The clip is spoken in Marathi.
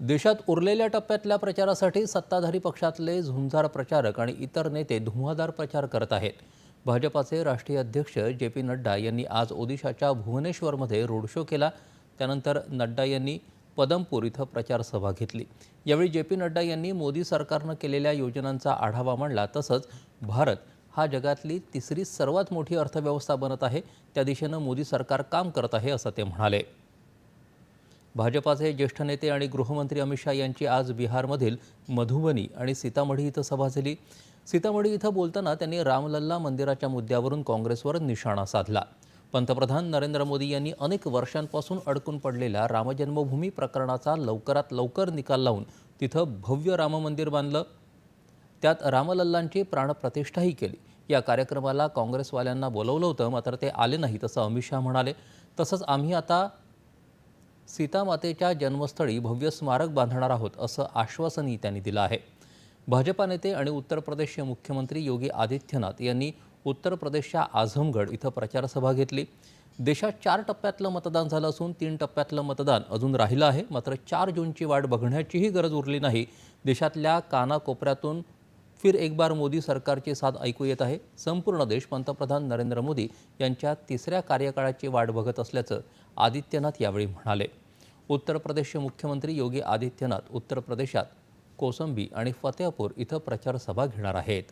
देशात उरलेल्या टप्प्यातल्या प्रचारासाठी सत्ताधारी पक्षातले झुंजार प्रचारक आणि इतर नेते धुव्वाधार प्रचार करत आहेत. भाजपाचे राष्ट्रीय अध्यक्ष जे पी नड्डा यांनी आज ओदिशाच्या भुवनेश्वरमध्ये रोड शो केला. त्यानंतर नड्डा यांनी पदमपूर इथं प्रचारसभा घेतली. यावेळी जे पी नड्डा यांनी मोदी सरकारनं केलेल्या योजनांचा आढावा मांडला. तसंच भारत हा जगातली तिसरी सर्वात मोठी अर्थव्यवस्था बनत आहे. त्या दिशेनं मोदी सरकार काम करत आहे असं ते म्हणाले. भाजपाचे ज्येष्ठ नेते आणि गृहमंत्री अमित शहा यांची आज बिहारमधील मधुबनी आणि सीतामढी इथं सभा झाली. सीतामढी इथं बोलताना त्यांनी रामलल्ला मंदिराच्या मुद्द्यावरून काँग्रेसवर निशाणा साधला. पंतप्रधान नरेंद्र मोदी यांनी अनेक वर्षांपासून अडकून पडलेल्या रामजन्मभूमी प्रकरणाचा लवकरात लवकर निकाल लावून तिथं भव्य राम मंदिर बांधलं. त्यात रामलल्लांची प्राणप्रतिष्ठाही केली. या कार्यक्रमाला काँग्रेसवाल्यांना बोलवलं होतं मात्र ते आले नाहीत असं अमित शहा म्हणाले. तसंच आम्ही आता सीतामातेच्या जन्मस्थळी भव्य स्मारक बांधणार आहोत असं आश्वासनही त्यांनी दिलं आहे. भाजपा नेते आणि उत्तर प्रदेशचे मुख्यमंत्री योगी आदित्यनाथ यांनी उत्तर प्रदेशच्या आझमगड इथं प्रचारसभा घेतली. देशात चार टप्प्यातलं मतदान झालं असून तीन टप्प्यातलं मतदान अजून राहिलं आहे. मात्र चार जूनची वाट बघण्याचीही गरज उरली नाही. देशातल्या कानाकोपऱ्यातून फिर एक बार मोदी सरकारची साथ ऐकू येत आहे. संपूर्ण देश पंतप्रधान नरेंद्र मोदी यांच्या तिसऱ्या कार्यकाळाची वाट बघत असल्याचं आदित्यनाथ यावेळी म्हणाले. उत्तर प्रदेशचे मुख्यमंत्री योगी आदित्यनाथ उत्तर प्रदेशात कोसंबी आणि फतेहपूर इथं प्रचारसभा घेणार आहेत.